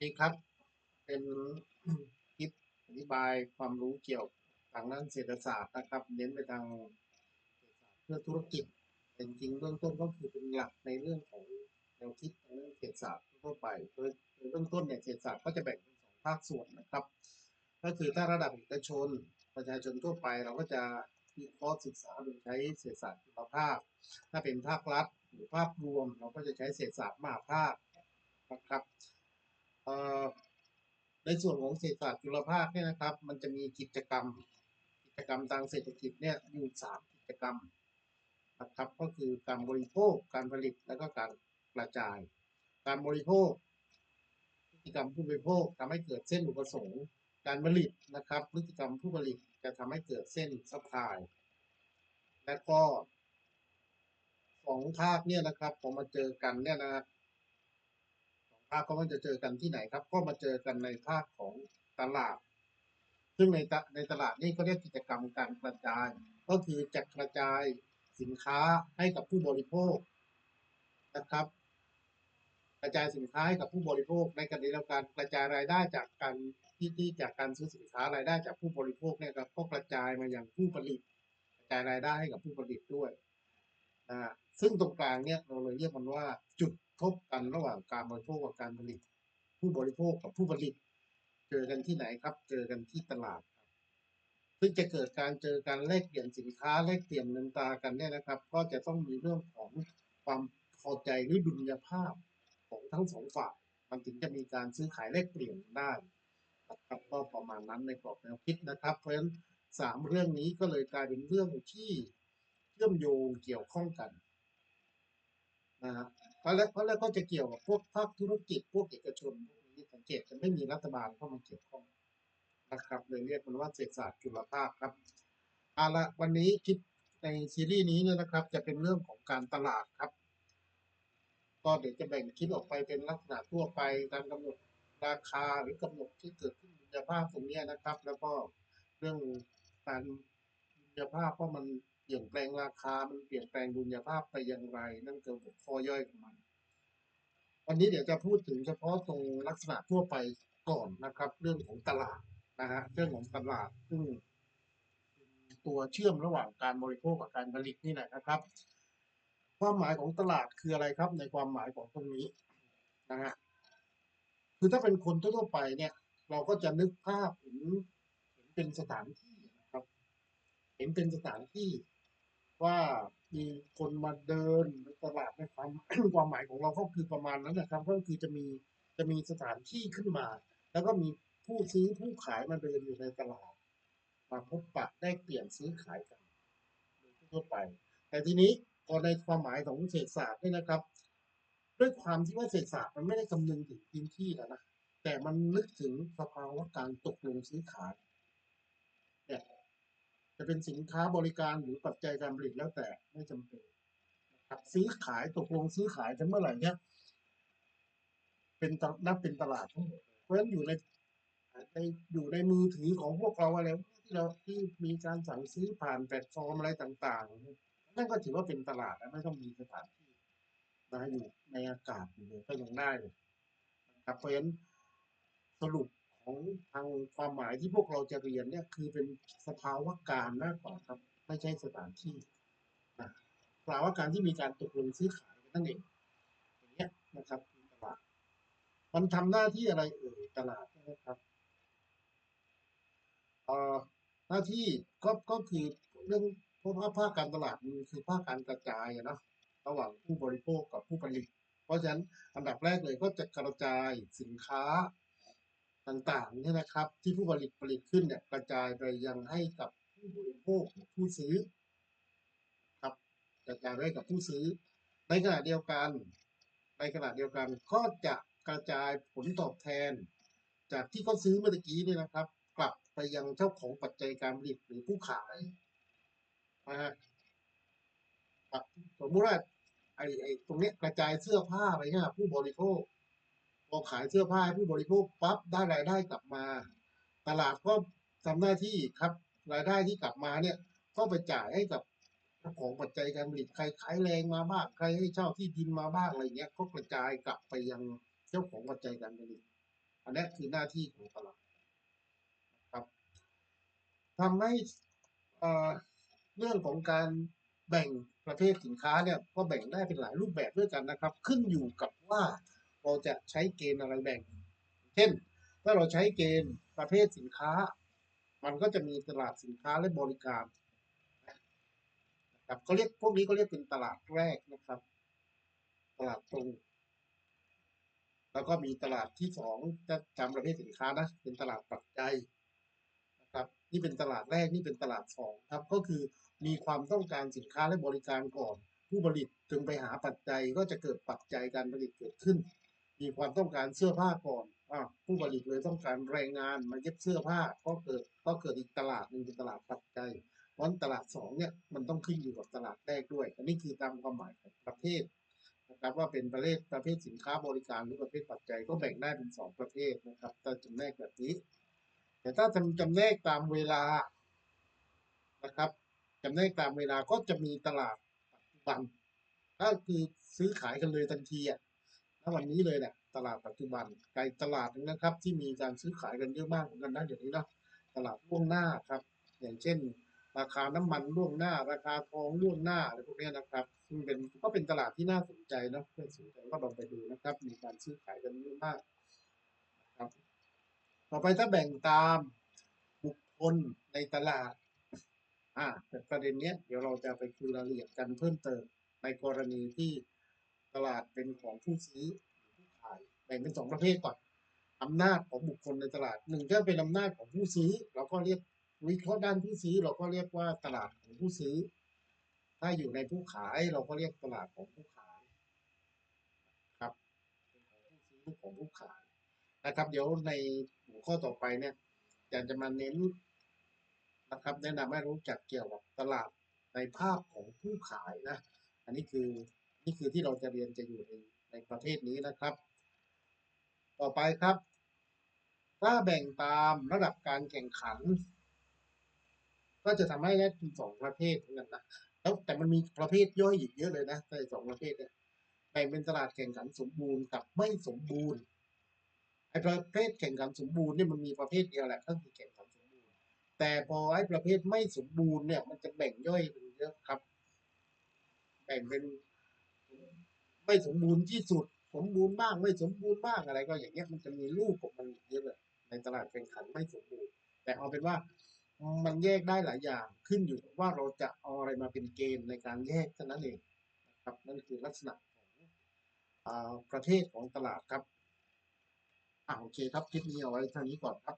นี่ครับ เป็นคลิปอธิบายความรู้เกี่ยวทางด้านเศรษฐศาสตร์นะครับ เน้นไปทางเพื่อธุรกิจแต่จริงเบื้องต้นก็คือเป็นหลักในเรื่องของแนวคิดเรื่องเศรษฐศาสตร์ทั่วไปโดยเบื้องต้นเนี่ยเศรษฐศาสตร์ก็จะแบ่งเป็นสองภาคส่วนนะครับ ก็คือถ้าระดับเอกชน ประชาชนทั่วไปเราก็จะวิเคราะห์ศึกษาโดยใช้เศรษฐศาสตร์คุณภาพ ถ้าเป็นภาครัฐหรือภาพรวมเราก็จะใช้เศรษฐศาสตร์มหาภาคนะครับ ในส่วนของเศรษฐศาสตร์จุลภาคเนี่ยนะครับ มันจะมีกิจกรรม กิจกรรมทางเศรษฐกิจเนี่ยอยู่สามกิจกรรมนะครับก็คือการบริโภคการผลิตแล้วก็การกระจาย การบริโภคพฤติกรรมผู้บริโภคทำให้เกิดเส้นอุปสงค์การผลิตนะครับ พฤติกรรมผู้ผลิตจะทำให้เกิดเส้นซัพพลายและก็สองภาคเนี่ยนะครับพอมาเจอกันเนี่ยนะสอง ภาคก็มันจะเจอกันที่ไหนครับ ก็มาเจอกันในภาคของตลาด ซึ่งในตะในตลาดนี่ก็เรียกกิจกรรมการกระจาย ก็คือจะกระจายสินค้าให้กับผู้บริโภคนะครับ กระจายสินค้าให้กับผู้บริโภค ในขณะเดียวกันกระจายรายได้จากการที่ที่จากการซื้อสินค้ารายได้จากผู้บริโภคเนี่ยครับก็กระจายมาอย่างผู้ผลิต กระจายรายได้ให้กับผู้ผลิตด้วยนะฮะซึ่งตรงกลางเนี่ยเราเลยเรียกมันว่าจุด ทบกันระหว่างการบริโภคกับการผลิต ผู้บริโภคกับผู้ผลิต เจอกันที่ไหนครับ เจอกันที่ตลาดครับซึ่งจะเกิดการเจอการแลกเปลี่ยนสินค้าแลกเปลี่ยนเงินตากันเนี่ยนะครับ ก็จะต้องมีเรื่องของความพอใจหรือดุลยภาพของทั้งสองฝ่าย มันถึงจะมีการซื้อขายแลกเปลี่ยนได้นะครับก็ประมาณนั้นในกรอบแนวคิดนะครับ เพราะฉะนั้นสามเรื่องนี้ก็เลยกลายเป็นเรื่องที่เชื่อมโยงเกี่ยวข้องกันนะฮะ เพราะแล้วเพราะแล้วก็จะเกี่ยวกับพวกภาคธุรกิจพวกเอกชนพวกนี้สังเกตจะไม่มีรัฐบาลเข้ามาเกี่ยวข้องนะครับเลยเรียกมันว่าเศรษฐศาสตร์จุลภาคครับเอาละวันนี้คลิปในซีรีส์นี้เนี่ยนะครับ จะเป็นเรื่องของการตลาดครับ ก็เดี๋ยวจะแบ่งคลิปออกไปเป็นลักษณะทั่วไปการกำหนดราคาหรือกำหนดที่เกิดขึ้นดุลภาพตรงนี้นะครับ แล้วก็เรื่องการดุลยภาพว่ามัน เปลี่ยนแปลงราคา มันเปลี่ยนแปลงดุลยภาพไปอย่างไร นั่นคือหัวข้อย่อยของมัน วันนี้เดี๋ยวจะพูดถึงเฉพาะตรงลักษณะทั่วไปก่อนนะครับ เรื่องของตลาดนะฮะเรื่องของตลาดซึ่งตัวเชื่อมระหว่างการบริโภคกับการผลิตนี่แหละนะครับ ความหมายของตลาดคืออะไรครับ ในความหมายของตรงนี้นะฮะคือถ้าเป็นคนทั่วไปเนี่ย เราก็จะนึกภาพเห็นเป็นสถานที่นะครับ เห็นเป็นสถานที่ ว่ามีคนมาเดินตลาดในความความหมายของเราก็คือประมาณนั้นนะครับ ก็คือจะมีจะมีสถานที่ขึ้นมา แล้วก็มีผู้ซื้อผู้ขายมาเดินอยู่ในตลาด มาพบปะได้เปลี่ยนซื้อขายกันโดยทั่วไป แต่ทีนี้พอในความหมายของเศรษฐศาสตร์เนี่ยนะครับ ด้วยความที่ว่าเศรษฐศาสตร์มันไม่ได้คำนึงถึงพื้นที่แล้วนะแต่มันนึกถึงสภาวะการตกลงซื้อขายเนี่ย จะเป็นสินค้าบริการหรือปัจจัยการผลิตแล้วแต่ไม่จำเป็นครับซื้อขายตกลงซื้อขายกันเมื่อไหร่เนี่ยเป็นตนับเป็นตลาดทั้งหมดเพราะฉะนั้นอยู่ในในอยู่ในมือถือของพวกเราอะไรที่เราที่มีการสั่งซื้อผ่านแพลตฟอร์มอะไรต่างๆ นั่นก็ถือว่าเป็นตลาดนะไม่ต้องมีสถานที่นะอยู่ในอากาศอยู่เลยก็ยังได้นะครับเพราะฉะนั้นสรุป ของทางความหมายที่พวกเราจะเรียนเนี่ยคือเป็นสภาวะการมากกว่าครับ ไม่ใช่สถานที่นะสภาวะการที่มีการตกลงซื้อขายกันนั่นเองอย่างเงี้ยนะครับตลาด มันทำหน้าที่อะไรเอ่ยตลาดนะครับเอ่อหน้าที่ก็ก็คือเรื่องเพราะว่าภาคการตลาดมันคือภาคการกระจายนะระหว่างผู้บริโภคกับผู้ผลิต เพราะฉะนั้นอันดับแรกเลยก็จะกระจายสินค้า ต่างๆเนี่ยนะครับ ที่ผู้ผลิตผลิตขึ้นเนี่ยกระจายไปยังให้กับผู้บริโภคผู้ซื้อครับกระจายไปกับผู้ซื้อ ในขณะเดียวกัน ในขณะเดียวกันก็จะกระจายผลตอบแทน จากที่เขาซื้อเมื่อกี้เนี่ยนะครับ กลับไปยังเจ้าของปัจจัยการผลิตหรือผู้ขายนะฮะสมมติว่าไอ้ไอ้ตรงเนี้ยกระจายเสื้อผ้าไปเนี่ยผู้บริโภค พอขายเสื้อผ้าให้ผู้บริโภคปั๊บได้รายได้กลับมา ตลาดก็ทำหน้าที่ครับ รายได้ที่กลับมาเนี่ยก็ไปจ่ายให้กับเจ้าของปัจจัยการผลิตใครขายแรงมาบ้างใครให้เช่าที่ดินมาบ้างอะไรเงี้ยก็กระจายกลับไปยังเจ้าของปัจจัยการผลิต อันนี้คือหน้าที่ของตลาดครับทำให้อ่อเรื่องของการแบ่งประเภทสินค้าเนี่ยก็แบ่งได้เป็นหลายรูปแบบด้วยกันนะครับ ขึ้นอยู่กับว่า เราจะใช้เกณฑ์อะไรแบ่ง เช่น ถ้าเราใช้เกณฑ์ประเภทสินค้า มันก็จะมีตลาดสินค้าและบริการนะครับเขาเรียกพวกนี้ก็เรียกเป็นตลาดแรกนะครับ ตลาดตรง แล้วก็มีตลาดที่สองจะจำประเภทสินค้านะ เป็นตลาดปัจจัยนะครับ นี่เป็นตลาดแรกนี่เป็นตลาดสองครับ ก็คือมีความต้องการสินค้าและบริการก่อน ผู้ผลิตจึงไปหาปัจจัยก็จะเกิดปัจจัยการผลิตเกิดขึ้น มีความต้องการเสื้อผ้าก่อนอ่าผู้ผลิตเลยต้องการแรงงานมาเย็บเสื้อผ้าก็เกิดก็เกิดอีกตลาดหนึ่งเป็นตลาดปัจจัยเพราะฉะนั้นตลาดสองเนี่ยมันต้องขึ้นอยู่กับตลาดแรกด้วย อันนี้คือตามความหมายของประเภทนะครับว่าเป็นประเภทประเภทสินค้าบริการหรือประเภทปัจจัยก็แบ่งได้เป็นสองประเภทนะครับถ้าจำแนกแบบนี้ แต่ถ้าจำจำแนกตามเวลานะครับจำแนกตามเวลาก็จะมีตลาดปัจจุบันก็คือซื้อขายกันเลยทันทีอะ ณวันนี้เลยเนี่ยตลาดปัจจุบันไกลตลาดนะครับ ที่มีการซื้อขายกันเยอะมากเหมือนกันนะเดี๋ยวนี้เนาะตลาดล่วงหน้าครับ อย่างเช่น ราคาน้ำมันล่วงหน้า ราคาทองล่วงหน้าอะไรพวกนี้นะครับซึ่งเป็นก็เป็นตลาดที่น่าสนใจนะเพื่อนสนใจก็ลองไปดูนะครับ มีการซื้อขายกันเยอะมากครับต่อไปถ้าแบ่งตามบุคคลในตลาดอ่าแต่ประเด็นเนี้ยเดี๋ยวเราจะไปคุยรายละเอียดกันเพิ่มเติมในกรณีที่ ลาดเป็นของผู้ซื้อผู้ขายแบ่งเป็นสองประเภทก่อนอำนาจของบุคคลในตลาดหนึ่งก็เป็นอำนาจของผู้ซื้อ เราก็เรียกวิเคราะห์ด้านผู้ซื้อ เราก็เรียกว่าตลาดของผู้ซื้อ ถ้าอยู่ในผู้ขายเราก็เรียกตลาดของผู้ขายครับของผู้ซื้อของผู้ขายนะครับ เดี๋ยวในหัวข้อต่อไปเนี่ยอยากจะมาเน้นนะครับ แนะนำให้รู้จักเกี่ยวกับตลาดในภาพของผู้ขายนะ อันนี้คือ นี่คือที่เราจะเรียนจะอยู่ในในประเภทนี้นะครับ ต่อไปครับ ถ้าแบ่งตามระดับการแข่งขัน ก็จะทำให้ได้เป็นสองประเภทเหมือนกันนะแล้วแต่มันมีประเภทย่อยอีกเยอะเลยนะในสองประเภทเนี่ยแบ่งเป็นตลาดแข่งขันสมบูรณ์กับไม่สมบูรณ์ไอ้ประเภทแข่งขันสมบูรณ์เนี่ยมันมีประเภทเดียวแหละก็คือแข่งขันสมบูรณ์ แต่พอไอ้ประเภทไม่สมบูรณ์เนี่ยมันจะแบ่งย่อยเป็นเยอะครับ แบ่งเป็น ไม่สมบูรณ์ที่สุด สมบูรณ์บ้างไม่สมบูรณ์บ้างอะไรก็อย่างเงี้ยมันจะมีรูปของมันเยอะเลยในตลาดแข่งขันไม่สมบูรณ์ แต่เอาเป็นว่ามันแยกได้หลายอย่างขึ้นอยู่ว่าเราจะเอาอะไรมาเป็นเกณฑ์ในการแยกเท่านั้นเองนะครับนั่นคือลักษณะของอประเภทของตลาดครับอ่าโอเคครับคลิปนี้เอาไว้เท่านี้ก่อนครับ